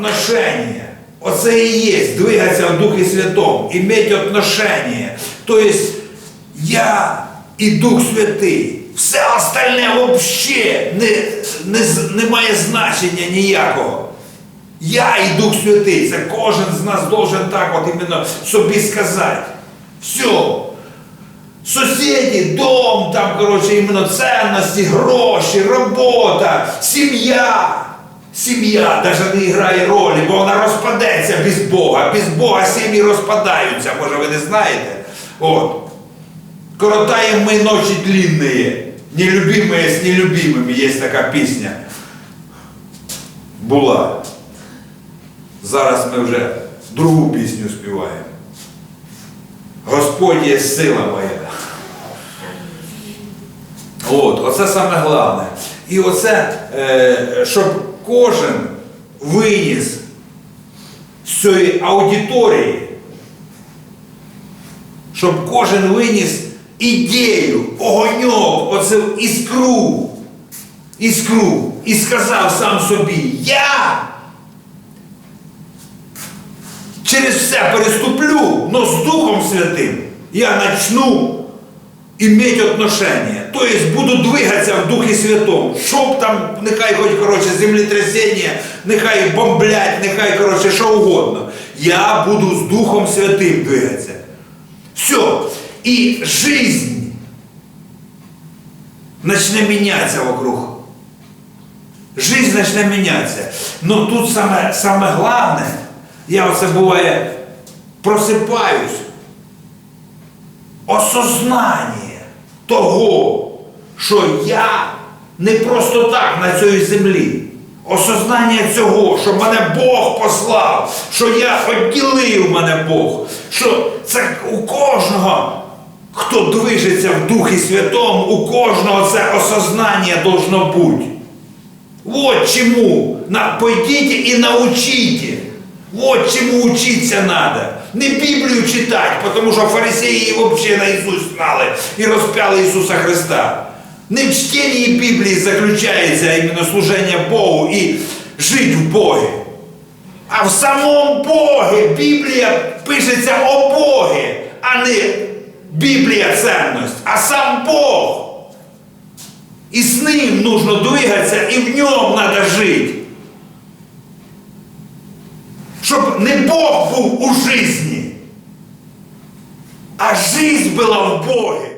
отношения. Оце і є двигатися в Духі Святому, іметь отношения. Тобто я і Дух Святий. Все остальне взагалі не, не, не має значення ніякого. Я і Дух Святий. Це кожен з нас должен так от іменно собі сказати. Все. Сусіді, дом, там, коротше, іменно цінності, гроші, робота, сім'я. Сім'я навіть не грає ролі, бо вона розпадеться без Бога. Без Бога сім'ї розпадаються, може ви не знаєте. От. Коротаем мы ночи длинные, нелюбимые с нелюбимыми, есть така пісня. Була. Зараз ми вже другу пісню співаємо. Господь є сила моя. От, оце саме головне. І оце, е, щоб кожен виніс з цієї аудиторії, щоб кожен виніс ідею, огоньок, оцю іскру, іскру, і сказав сам собі, я через все переступлю, но з Духом Святим я начну иметь отношения. То есть буду двигатися в Духі Святому. Щоб там, нехай хоч коротше, землетрясіння, нехай бомблять, нехай коротше, що угодно. Я буду з Духом Святим двигатися. Все. І жизнь начне мінятися вокруг. Жизнь начне мінятися. Но тут саме, саме головне, я оце буває просипаюсь, осознання того, що я не просто так на цій землі. Осознання цього, що мене Бог послав, що я відділив мене Бог, що це у кожного, хто движеться в Духі Святому, у кожного це осознання должно бути. Вот чему. На, пойдите и научите. Вот чему учиться Не Библию читать, потому что фарисеи вообще наизусть знали и распяли Иисуса Христа. Не в чтении Библии заключается именно служение Богу и жить в Боге. А в самому Боге Біблія пишеться о Богі, а не Біблія ценність, а сам Бог. І з ним нужно двигатися, і в ньому треба жити. Щоб не Бог був у жизнь была в Богі.